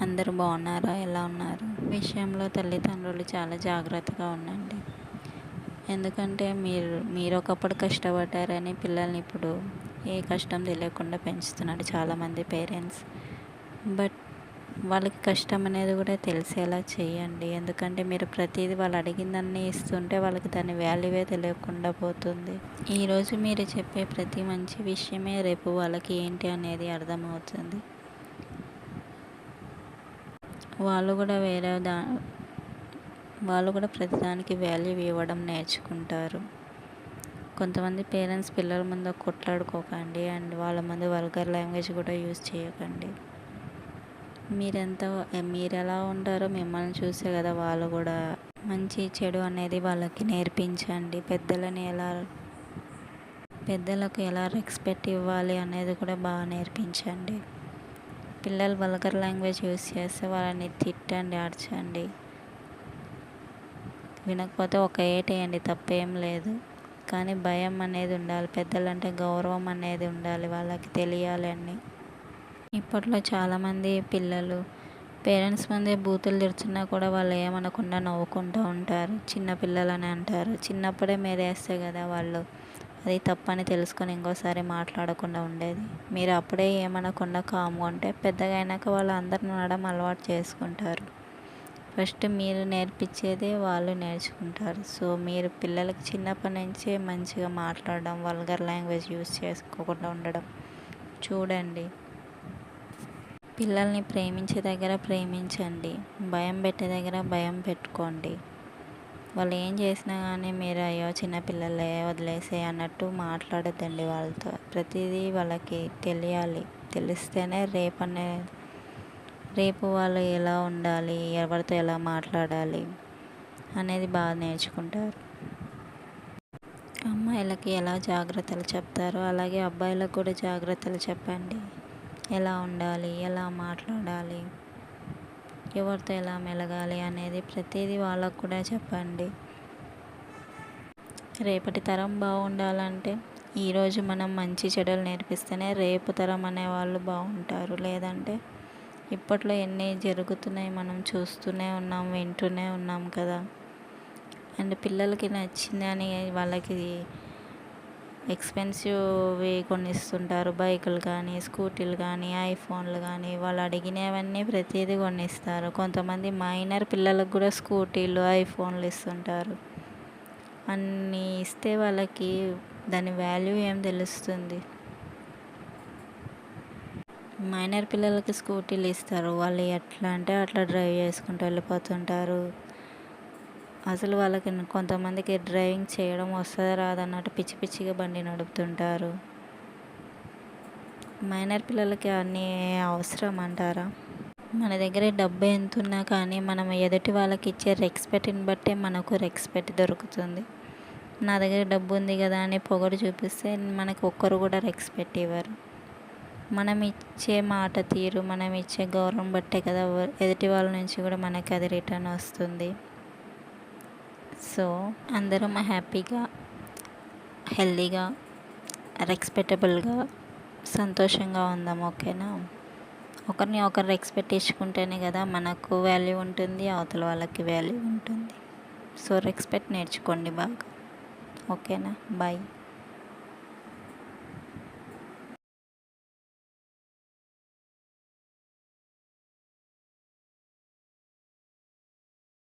అందరూ బాగున్నారా? ఎలా ఉన్నారు? విషయంలో తల్లిదండ్రులు చాలా జాగ్రత్తగా ఉండండి. ఎందుకంటే మీరు మీరు ఒకప్పుడు కష్టపడ్డారని పిల్లల్ని ఇప్పుడు ఏ కష్టం తెలియకుండా పెంచుతున్నారు చాలామంది పేరెంట్స్. బట్ వాళ్ళకి కష్టం అనేది కూడా తెలిసేలా చేయండి. ఎందుకంటే మీరు ప్రతిదీ వాళ్ళు అడిగిందన్నీ ఇస్తుంటే వాళ్ళకి దాని వాల్యూవే తెలియకుండా పోతుంది. ఈరోజు మీరు చెప్పే ప్రతి మంచి విషయమే రేపు వాళ్ళకి ఏంటి అనేది అర్థమవుతుంది. వాళ్ళు కూడా వేరే దా వాళ్ళు కూడా ప్రతిదానికి వాల్యూ ఇవ్వడం నేర్చుకుంటారు. కొంతమంది పేరెంట్స్ పిల్లల ముందు కొట్లాడుకోకండి అండ్ వాళ్ళ ముందు వల్గర్ లాంగ్వేజ్ కూడా యూజ్ చేయకండి. మీరెంత మీరు ఎలా ఉంటారో మిమ్మల్ని చూసే కదా వాళ్ళు కూడా. మంచి చెడు అనేది వాళ్ళకి నేర్పించండి. పెద్దలని ఎలా పెద్దలకు ఎలా రెస్పెక్ట్ ఇవ్వాలి అనేది కూడా బాగా నేర్పించండి. పిల్లలు వల్గర్ లాంగ్వేజ్ యూస్ చేస్తే వాళ్ళని తిట్టండి అరచండి. వినకపోతే ఒక ఏటేయండి తప్పేం లేదు. కానీ భయం అనేది ఉండాలి. పెద్దలంటే గౌరవం అనేది ఉండాలి. వాళ్ళకి తెలియాలి ఇప్పట్లో చాలామంది పిల్లలు పేరెంట్స్ ముందే బూతులు తెరుచున్నా కూడా వాళ్ళు ఏమనకుండా నవ్వుకుంటూ ఉంటారు. చిన్న పిల్లలని అంటారు. చిన్నప్పుడే మేరేస్తే కదా వాళ్ళు అది తప్పని తెలుసుకొని ఇంకోసారి మాట్లాడకుండా ఉండేది. మీరు అప్పుడే ఏమనకుండా కాము ఉంటే పెద్దగా అయినాక వాళ్ళు అందరిని అనడం అలవాటు చేసుకుంటారు. ఫస్ట్ మీరు నేర్పించేదే వాళ్ళు నేర్చుకుంటారు. సో మీరు పిల్లలకి చిన్నప్పటి నుంచే మంచిగా మాట్లాడడం వల్గర్ లాంగ్వేజ్ యూస్ చేసుకోకుండా ఉండడం. చూడండి. పిల్లల్ని ప్రేమించే దగ్గర ప్రేమించండి. భయం పెట్టే దగ్గర భయం పెట్టుకోండి. వాళ్ళు ఏం చేసినా కానీ మీరు అయ్యో చిన్నపిల్లలే వదిలేసే అన్నట్టు మాట్లాడద్దండి వాళ్ళతో. ప్రతిదీ వాళ్ళకి తెలియాలి. తెలిస్తేనే రేపనే రేపు వాళ్ళు ఎలా ఉండాలి ఎవరితో ఎలా మాట్లాడాలి అనేది బాగా నేర్చుకుంటారు. అమ్మాయిలకి ఎలా జాగ్రత్తలు చెప్తారో అలాగే అబ్బాయిలకు కూడా జాగ్రత్తలు చెప్పండి. ఎలా ఉండాలి ఎలా మాట్లాడాలి ఎవరితో ఎలా మెలగాలి అనేది ప్రతిదీ వాళ్ళకు కూడా చెప్పండి. రేపటి తరం బాగుండాలంటే ఈరోజు మనం మంచి చెడులు నేర్పిస్తేనే రేపు తరం అనేవాళ్ళు బాగుంటారు. లేదంటే ఇప్పట్లో ఎన్ని జరుగుతున్నాయి మనం చూస్తూనే ఉన్నాం వింటూనే ఉన్నాం కదా. అండ్ పిల్లలకి నచ్చిందని వాళ్ళకి ఎక్స్పెన్సివ్వి కొనిస్తుంటారు. బైకులు కానీ స్కూటీలు కానీ ఐఫోన్లు కానీ వాళ్ళు అడిగినవన్నీ ప్రతిదీ కొనిస్తారు. కొంతమంది మైనర్ పిల్లలకు కూడా స్కూటీలు ఐఫోన్లు ఇస్తుంటారు. అన్నీ ఇస్తే వాళ్ళకి దాని వాల్యూ ఏం తెలుస్తుంది? మైనర్ పిల్లలకి స్కూటీలు ఇస్తారు. వాళ్ళు ఎట్లా అంటే అట్లా డ్రైవ్ చేసుకుంటూ వెళ్ళిపోతుంటారు. అసలు వాళ్ళకి కొంతమందికి డ్రైవింగ్ చేయడం వస్తుందా రాదన్నట్టు పిచ్చి పిచ్చిగా బండి నడుపుతుంటారు. మైనర్ పిల్లలకి అన్నీ అవసరం అంటారా? మన దగ్గర డబ్బు ఎంత ఉన్నా కానీ మనం ఎదుటి వాళ్ళకి ఇచ్చే రెస్పెక్ట్ని బట్టే మనకు రెస్పెక్ట్ దొరుకుతుంది. నా దగ్గర డబ్బు ఉంది కదా అని పొగడు చూపిస్తే మనకు ఒక్కరు కూడా రెస్పెక్ట్ ఇవ్వరు. మనం ఇచ్చే మాట తీరు మనం ఇచ్చే గౌరవం బట్టే కదా ఎదుటి వాళ్ళ నుంచి కూడా మనకి అది రిటర్న్ వస్తుంది. సో అందరం హ్యాపీగా హెల్దీగా రెస్పెక్టబుల్గా సంతోషంగా ఉందాం ఓకేనా? ఒకరిని ఒకరు రెస్పెక్ట్ ఇచ్చుకుంటేనే కదా మనకు వాల్యూ ఉంటుంది అవతల వాళ్ళకి వాల్యూ ఉంటుంది. సో రెస్పెక్ట్ నేర్చుకోండి బాగా ఓకేనా? బాయ్.